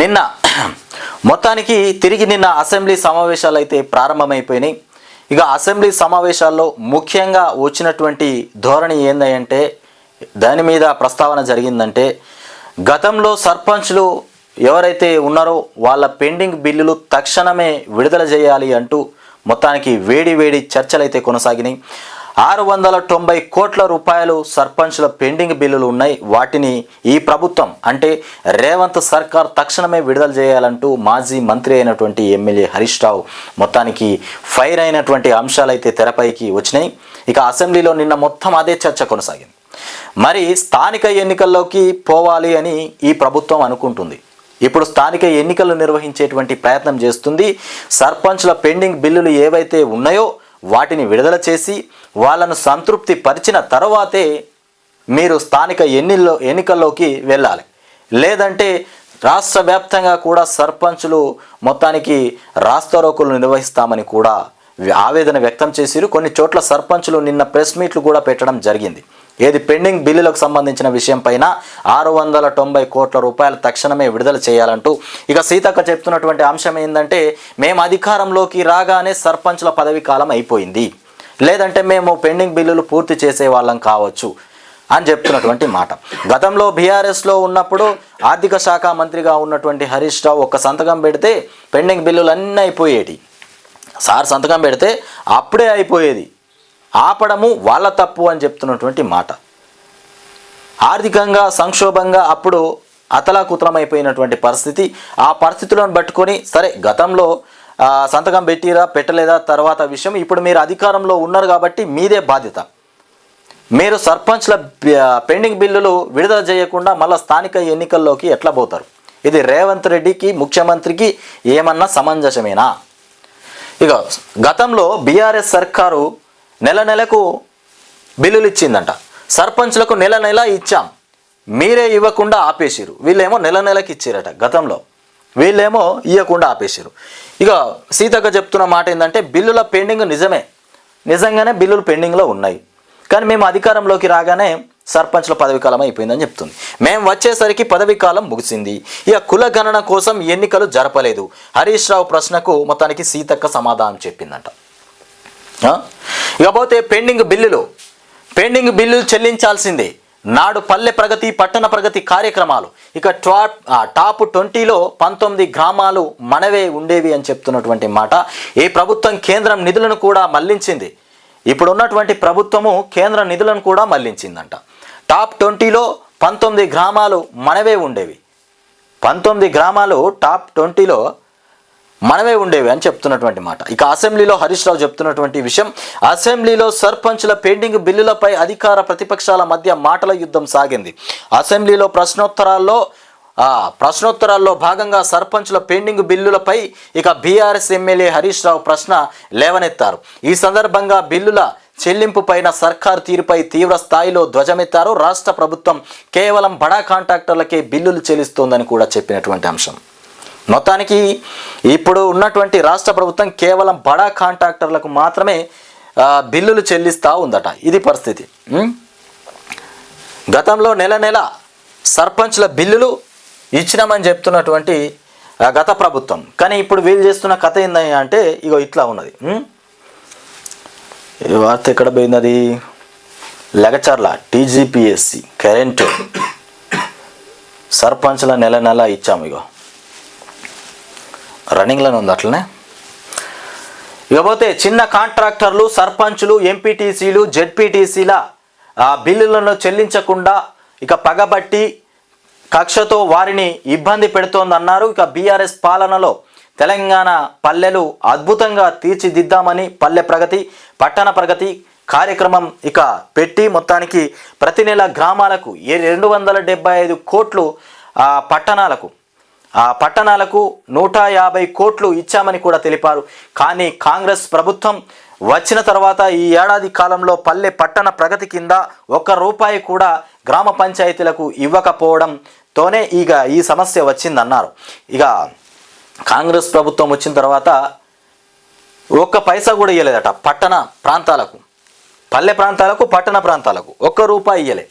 నిన్న మొత్తానికి తిరిగి నిన్న అసెంబ్లీ సమావేశాలు అయితే ప్రారంభమైపోయినాయి. ఇక అసెంబ్లీ సమావేశాల్లో ముఖ్యంగా వచ్చినటువంటి ధోరణి ఏందంటే దాని మీద ప్రస్తావన జరిగిందంటే గతంలో సర్పంచ్లు ఎవరైతే ఉన్నారో వాళ్ళ పెండింగ్ బిల్లులు తక్షణమే విడుదల చేయాలి అంటూ మొత్తానికి వేడి వేడి చర్చలు అయితే కొనసాగినాయి. ఆరు వందల తొంభై కోట్ల రూపాయలు సర్పంచ్ల పెండింగ్ బిల్లులు ఉన్నాయి. వాటిని ఈ ప్రభుత్వం అంటే రేవంత్ సర్కార్ తక్షణమే విడుదల చేయాలంటూ మాజీ మంత్రి అయినటువంటి ఎమ్మెల్యే హరీష్ రావు మొత్తానికి ఫైర్ అయినటువంటి అంశాలు అయితే తెరపైకి వచ్చినాయి. ఇక అసెంబ్లీలో నిన్న మొత్తం అదే చర్చ కొనసాగింది. మరి స్థానిక ఎన్నికల్లోకి పోవాలి అని ఈ ప్రభుత్వం అనుకుంటుంది. ఇప్పుడు స్థానిక ఎన్నికలు నిర్వహించేటువంటి ప్రయత్నం చేస్తుంది. సర్పంచ్ల పెండింగ్ బిల్లులు ఏవైతే ఉన్నాయో వాటిని విడుదల చేసి వాళ్ళను సంతృప్తి పరిచిన తర్వాతే మీరు స్థానిక ఎన్నిల్లో ఎన్నికల్లోకి వెళ్ళాలి. లేదంటే రాష్ట్ర వ్యాప్తంగా కూడా సర్పంచులు మొత్తానికి రాస్తారోకులు నిర్వహిస్తామని కూడా ఆవేదన వ్యక్తం చేసిరు. కొన్ని చోట్ల సర్పంచులు నిన్న ప్రెస్ మీట్లు కూడా పెట్టడం జరిగింది. ఏది పెండింగ్ బిల్లులకు సంబంధించిన విషయం పైన ఆరు వందల తొంభై కోట్ల రూపాయలు తక్షణమే విడుదల చేయాలంటూ ఇక సీతక్క చెప్తున్నటువంటి అంశం ఏంటంటే మేము అధికారంలోకి రాగానే సర్పంచ్ల పదవి కాలం అయిపోయింది. లేదంటే మేము పెండింగ్ బిల్లులు పూర్తి చేసే వాళ్ళం కావచ్చు అని చెప్తున్నటువంటి మాట. గతంలో బీఆర్ఎస్లో ఉన్నప్పుడు ఆర్థిక శాఖ మంత్రిగా ఉన్నటువంటి హరీష్ రావు ఒక్క సంతకం పెడితే పెండింగ్ బిల్లులు అన్నీ అయిపోయేటి. సార్ సంతకం పెడితే అప్పుడే అయిపోయేది. ఆపడము వాళ్ళ తప్పు అని చెప్తున్నటువంటి మాట. ఆర్థికంగా సంక్షోభంగా అప్పుడు అతలాకుతలమైపోయినటువంటి పరిస్థితి. ఆ పరిస్థితులను పట్టుకొని సరే గతంలో సంతకం పెట్టిరా పెట్టలేదా తర్వాత విషయం. ఇప్పుడు మీరు అధికారంలో ఉన్నారు కాబట్టి మీదే బాధ్యత. మీరు సర్పంచ్ల పెండింగ్ బిల్లులు విడుదల చేయకుండా మళ్ళీ స్థానిక ఎన్నికల్లోకి ఎట్లా పోతారు? ఇది రేవంత్ రెడ్డికి ముఖ్యమంత్రికి ఏమన్నా సమంజసమేనా? ఇక గతంలో బీఆర్ఎస్ సర్కారు నెల నెలకు బిల్లులు ఇచ్చిందంట. సర్పంచ్లకు నెల నెల ఇచ్చాం. మీరే ఇవ్వకుండా ఆపేసిరు వీళ్ళేమో నెల నెలకి ఇచ్చారట గతంలో. వీళ్ళేమో ఇవ్వకుండా ఆపేసిరు ఇక సీతక్క చెప్తున్న మాట ఏంటంటే బిల్లుల పెండింగ్ నిజమే. నిజంగానే బిల్లులు పెండింగ్లో ఉన్నాయి. కానీ మేము అధికారంలోకి రాగానే సర్పంచ్ల పదవి కాలం అయిపోయిందని చెప్తుంది. మేము వచ్చేసరికి పదవి కాలం ముగిసింది. ఇక కుల గణన కోసం ఎన్నికలు జరపలేదు. హరీష్ రావు ప్రశ్నకు మొత్తానికి సీతక్క సమాధానం చెప్పిందంట. ఇకపోతే పెండింగ్ బిల్లులు. పెండింగ్ బిల్లులు చెల్లించాల్సిందే. నాడు పల్లె ప్రగతి పట్టణ ప్రగతి కార్యక్రమాలు. ఇక టాప్ టాప్ ట్వంటీలో పంతొమ్మిది గ్రామాలు మనవే ఉండేవి అని చెప్తున్నటువంటి మాట ఈ ప్రభుత్వం కేంద్రం నిధులను కూడా మళ్ళించింది. ఇప్పుడు ఉన్నటువంటి ప్రభుత్వము కేంద్ర నిధులను కూడా మళ్ళించిందంట. టాప్ ట్వంటీలో పంతొమ్మిది గ్రామాలు మనవే ఉండేవి. పంతొమ్మిది గ్రామాలు టాప్ ట్వంటీలో మనమే ఉండేవి అని చెప్తున్నటువంటి మాట. ఇక అసెంబ్లీలో హరీష్ రావు చెప్తున్నటువంటి విషయం అసెంబ్లీలో సర్పంచ్ల పెండింగ్ బిల్లులపై అధికార ప్రతిపక్షాల మధ్య మాటల యుద్ధం సాగింది. అసెంబ్లీలో ప్రశ్నోత్తరాల్లో ప్రశ్నోత్తరాల్లో భాగంగా సర్పంచ్ల పెండింగ్ బిల్లులపై ఇక బీఆర్ఎస్ ఎమ్మెల్యే హరీష్ రావు ప్రశ్న లేవనెత్తారు. ఈ సందర్భంగా బిల్లుల చెల్లింపు పైన సర్కార్ తీరుపై తీవ్ర స్థాయిలో ధ్వజమెత్తారు. రాష్ట్ర ప్రభుత్వం కేవలం బడా కాంట్రాక్టర్లకే బిల్లులు చెల్లిస్తోందని కూడా చెప్పినటువంటి అంశం. మొత్తానికి ఇప్పుడు ఉన్నటువంటి రాష్ట్ర ప్రభుత్వం కేవలం బడా కాంట్రాక్టర్లకు మాత్రమే బిల్లులు చెల్లిస్తూ ఉందట. ఇది పరిస్థితి. గతంలో నెల నెల సర్పంచ్ల బిల్లులు ఇచ్చినామని చెప్తున్నటువంటి గత ప్రభుత్వం. కానీ ఇప్పుడు వీళ్ళు చేస్తున్న కథ ఏందని అంటే ఇగో ఇట్లా ఉన్నది. వార్త ఎక్కడ పోయినది లెగచర్ల టీజీపీఎస్సి కరెంటు. సర్పంచ్ల నెల నెల ఇచ్చాము ఇగో. రన్నింగ్లోనే ఉంది అట్లనే. ఇకపోతే చిన్న కాంట్రాక్టర్లు సర్పంచులు ఎంపీటీసీలు జెడ్పీటీసీల బిల్లులను చెల్లించకుండా ఇక పగబట్టి కక్షతో వారిని ఇబ్బంది పెడుతోందన్నారు. ఇక బీఆర్ఎస్ పాలనలో తెలంగాణ పల్లెలు అద్భుతంగా తీర్చిదిద్దామని పల్లె ప్రగతి పట్టణ ప్రగతి కార్యక్రమం ఇక పెట్టి మొత్తానికి ప్రతి నెల గ్రామాలకు ఏ రెండు వందల డెబ్బై ఐదు కోట్లు పట్టణాలకు ఆ పట్టణాలకు నూట యాభై కోట్లు ఇచ్చామని కూడా తెలిపారు. కానీ కాంగ్రెస్ ప్రభుత్వం వచ్చిన తర్వాత ఈ ఏడాది కాలంలో పల్లె పట్టణ ప్రగతి కింద ఒక్క రూపాయి కూడా గ్రామ పంచాయతీలకు ఇవ్వకపోవడంతోనే ఇక ఈ సమస్య వచ్చిందన్నారు. ఇక కాంగ్రెస్ ప్రభుత్వం వచ్చిన తర్వాత ఒక్క పైసా కూడా ఇవ్వలేదట పట్టణ ప్రాంతాలకు. పల్లె ప్రాంతాలకు పట్టణ ప్రాంతాలకు ఒక్క రూపాయి ఇవ్వలే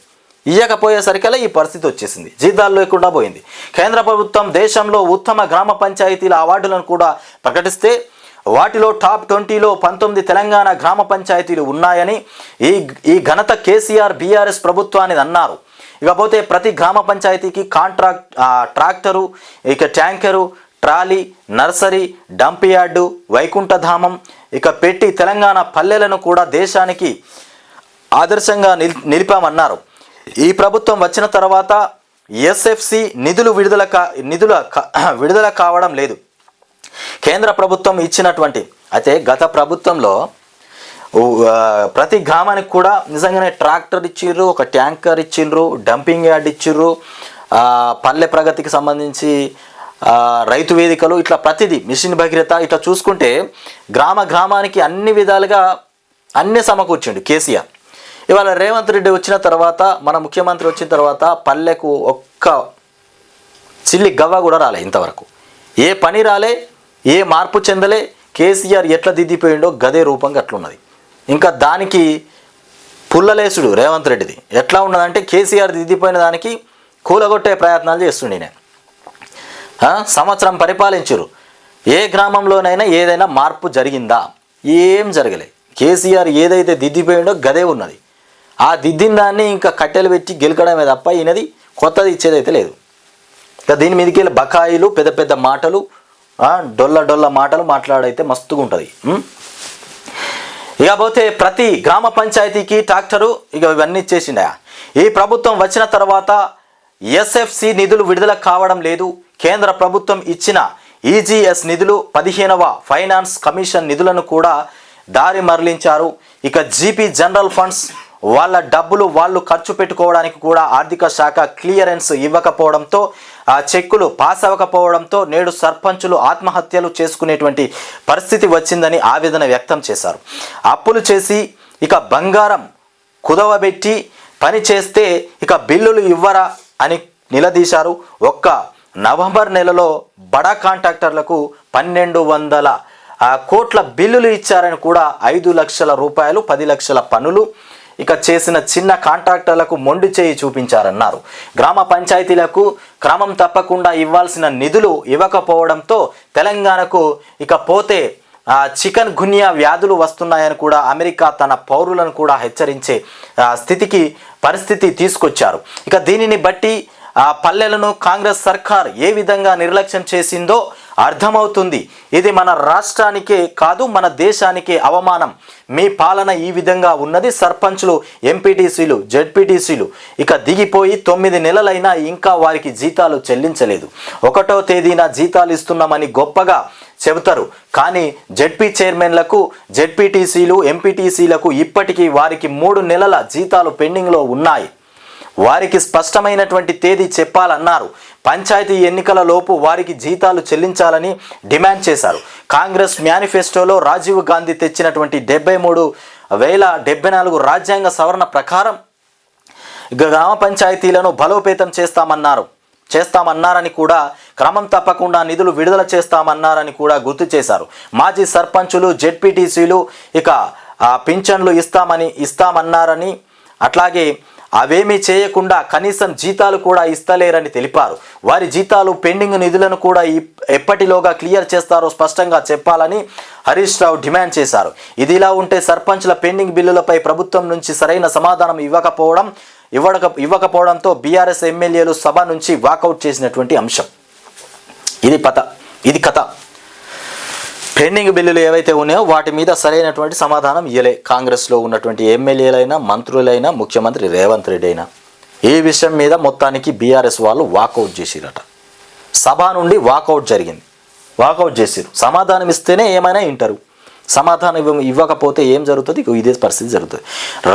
ఇయ్యకపోయేసరికల్లా ఈ పరిస్థితి వచ్చేసింది. జీతాలు లేకుండా పోయింది. కేంద్ర ప్రభుత్వం దేశంలో ఉత్తమ గ్రామ పంచాయతీల అవార్డులను కూడా ప్రకటిస్తే వాటిలో టాప్ ట్వంటీలో పంతొమ్మిది తెలంగాణ గ్రామ పంచాయతీలు ఉన్నాయని ఈ ఈ ఘనత కేసీఆర్ బీఆర్ఎస్ ప్రభుత్వాన్ని అన్నారు. ఇకపోతే ప్రతి గ్రామ పంచాయతీకి కాంట్రాక్ట్ ట్రాక్టరు ఇక tanker trolley nursery dump yard వైకుంఠధామం ఇక పెట్టి తెలంగాణ పల్లెలను కూడా దేశానికి ఆదర్శంగా నిల్ నిలిపామన్నారు. ఈ ప్రభుత్వం వచ్చిన తర్వాత ఎస్ఎఫ్సి నిధులు విడుదల కా నిధుల కా- విడుదల కావడం లేదు. కేంద్ర ప్రభుత్వం ఇచ్చినటువంటి అయితే గత ప్రభుత్వంలో ప్రతి గ్రామానికి కూడా నిజంగానే ట్రాక్టర్ ఇచ్చిర్రు ఒక ట్యాంకర్ ఇచ్చిండ్రు డంపింగ్ యార్డ్ ఇచ్చిర్రు పల్లె ప్రగతికి సంబంధించి రైతు వేదికలు ఇట్లా ప్రతిదీ మిషన్ భగీరథ ఇట్లా చూసుకుంటే గ్రామ గ్రామానికి అన్ని విధాలుగా అన్ని సమకూర్చిండు కేసీఆర్. ఇవాళ రేవంత్ రెడ్డి వచ్చిన తర్వాత మన ముఖ్యమంత్రి వచ్చిన తర్వాత పల్లెకు ఒక్క చిల్లి గవ్వ కూడా రాలే ఇంతవరకు. ఏ పని రాలే ఏ మార్పు చెందలే కేసీఆర్ ఎట్లా దిద్దిపోయిండో గదే రూపంగా అట్లున్నది. ఇంకా దానికి పుల్లలేసుడు రేవంత్ రెడ్డిది. ఎట్లా ఉన్నదంటే కేసీఆర్ దిద్దిపోయిన దానికి కూలగొట్టే ప్రయత్నాలు చేస్తుండే నేను సంవత్సరం పరిపాలించరు. ఏ గ్రామంలోనైనా ఏదైనా మార్పు జరిగిందా? ఏం జరగలే. కేసీఆర్ ఏదైతే దిద్దిపోయిండో గదే ఉన్నది. ఆ దిద్దిన దాన్ని ఇంకా కట్టెలు పెట్టి గెలకడమే తప్ప ఈయనది కొత్తది ఇచ్చేదైతే లేదు. ఇక దీని మీదకి వెళ్ళి బకాయిలు పెద్ద పెద్ద మాటలు డొల్ల డొల్ల మాటలు మాట్లాడైతే మస్తుగా ఉంటుంది. ఇకపోతే ప్రతి గ్రామ పంచాయతీకి ట్రాక్టరు ఇక ఇవన్నీ ఇచ్చేసిండ. ఈ ప్రభుత్వం వచ్చిన తర్వాత ఎస్ఎఫ్సి నిధులు విడుదల కావడం లేదు. కేంద్ర ప్రభుత్వం ఇచ్చిన ఈజీఎస్ నిధులు పదిహేనవ ఫైనాన్స్ కమిషన్ నిధులను కూడా దారి మరలించారు. ఇక జీపీ జనరల్ ఫండ్స్ వాళ్ళ డబ్బులు వాళ్ళు ఖర్చు పెట్టుకోవడానికి కూడా ఆర్థిక శాఖ క్లియరెన్స్ ఇవ్వకపోవడంతో ఆ చెక్కులు పాస్ అవ్వకపోవడంతో నేడు సర్పంచులు ఆత్మహత్యలు చేసుకునేటువంటి పరిస్థితి వచ్చిందని ఆవేదన వ్యక్తం చేశారు. అప్పులు చేసి ఇక బంగారం కుదవబెట్టి పని చేస్తే ఇక బిల్లులు ఇవ్వరా అని నిలదీశారు. ఒక్క నవంబర్ నెలలో బడా కాంట్రాక్టర్లకు పన్నెండు వందల కోట్ల బిల్లులు ఇచ్చారని కూడా ఐదు లక్షల రూపాయలు పది లక్షల పనులు ఇక చేసిన చిన్న కాంట్రాక్టర్లకు మొండి చేయి చూపించారన్నారు. గ్రామ పంచాయతీలకు క్రమం తప్పకుండా ఇవ్వాల్సిన నిధులు ఇవ్వకపోవడంతో తెలంగాణకు ఇక పోతే చికెన్ చికన్ గున్యా వ్యాధులు వస్తున్నాయని కూడా అమెరికా తన పౌరులను కూడా హెచ్చరించే స్థితికి పరిస్థితి తీసుకొచ్చారు. ఇక దీనిని బట్టి ఆ పల్లెలను కాంగ్రెస్ సర్కార్ ఏ విధంగా నిర్లక్ష్యం చేసిందో అర్థమవుతుంది. ఇది మన రాష్ట్రానికే కాదు మన దేశానికే అవమానం. మీ పాలన ఈ విధంగా ఉన్నది. సర్పంచ్లు ఎంపీటీసీలు జెడ్పీటీసీలు. ఇక దిగిపోయి తొమ్మిది నెలలైనా ఇంకా వారికి జీతాలు చెల్లించలేదు. ఒకటో తేదీన జీతాలు ఇస్తున్నామని గొప్పగా చెబుతారు. కానీ జెడ్పీ చైర్మన్లకు జెడ్పీటీసీలు ఎంపీటీసీలకు ఇప్పటికీ వారికి మూడు నెలల జీతాలు పెండింగ్లో ఉన్నాయి. వారికి స్పష్టమైనటువంటి తేదీ చెప్పాలన్నారు. పంచాయతీ ఎన్నికల లోపు వారికి జీతాలు చెల్లించాలని డిమాండ్ చేశారు. కాంగ్రెస్ మేనిఫెస్టోలో రాజీవ్ గాంధీ తెచ్చినటువంటి డెబ్బై మూడు వేల డెబ్బై నాలుగు రాజ్యాంగ సవరణ ప్రకారం గ్రామ పంచాయతీలను బలోపేతం చేస్తామన్నారు. చేస్తామన్నారని కూడా క్రమం తప్పకుండా నిధులు విడుదల చేస్తామన్నారని కూడా గుర్తు చేశారు. మాజీ సర్పంచులు జెడ్పీటీసీలు ఇక పింఛన్లు ఇస్తామని ఇస్తామన్నారని అట్లాగే అవేమీ చేయకుండా కనీసం జీతాలు కూడా ఇస్తలేరని తెలిపారు. వారి జీతాలు పెండింగ్ నిధులను కూడా ఎప్పటిలోగా క్లియర్ చేస్తారో స్పష్టంగా చెప్పాలని హరీష్ రావు డిమాండ్ చేశారు. ఇది ఇలా ఉంటే సర్పంచ్ల పెండింగ్ బిల్లులపై ప్రభుత్వం నుంచి సరైన సమాధానం ఇవ్వకపోవడం ఇవ్వక ఇవ్వకపోవడంతో బీఆర్ఎస్ ఎమ్మెల్యేలు సభ నుంచి వాకౌట్ చేసినటువంటి అంశం. ఇది పత ఇది కథ. పెండింగ్ బిల్లులు ఏవైతే ఉన్నాయో వాటి మీద సరైనటువంటి సమాధానం ఇయ్యలే. కాంగ్రెస్లో ఉన్నటువంటి ఎమ్మెల్యేలైనా మంత్రులైనా ముఖ్యమంత్రి రేవంత్ రెడ్డి అయినా ఈ విషయం మీద మొత్తానికి బీఆర్ఎస్ వాళ్ళు వాకౌట్ చేసిరట. సభ నుండి వాకౌట్ జరిగింది. వాకౌట్ చేసిరు. సమాధానం ఇస్తేనే ఏమైనా వింటారు. సమాధానం ఇవ్వ ఇవ్వకపోతే ఏం జరుగుతుంది? ఇదే పరిస్థితి జరుగుతుంది.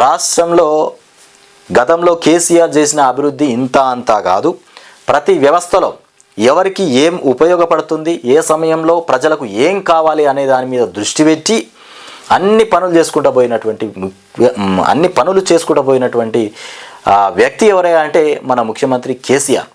రాష్ట్రంలో గతంలో కేసీఆర్ చేసిన అభివృద్ధి ఇంత అంతా కాదు. ప్రతి వ్యవస్థలో ఎవరికి ఏం ఉపయోగపడుతుంది ఏ సమయంలో ప్రజలకు ఏం కావాలి అనే దాని మీద దృష్టి పెట్టి అన్ని పనులు చేసుకుంటూ పోయినటువంటి అన్ని పనులు చేసుకుంటూ పోయినటువంటి వ్యక్తి ఎవరే అంటే మన ముఖ్యమంత్రి కేసీఆర్.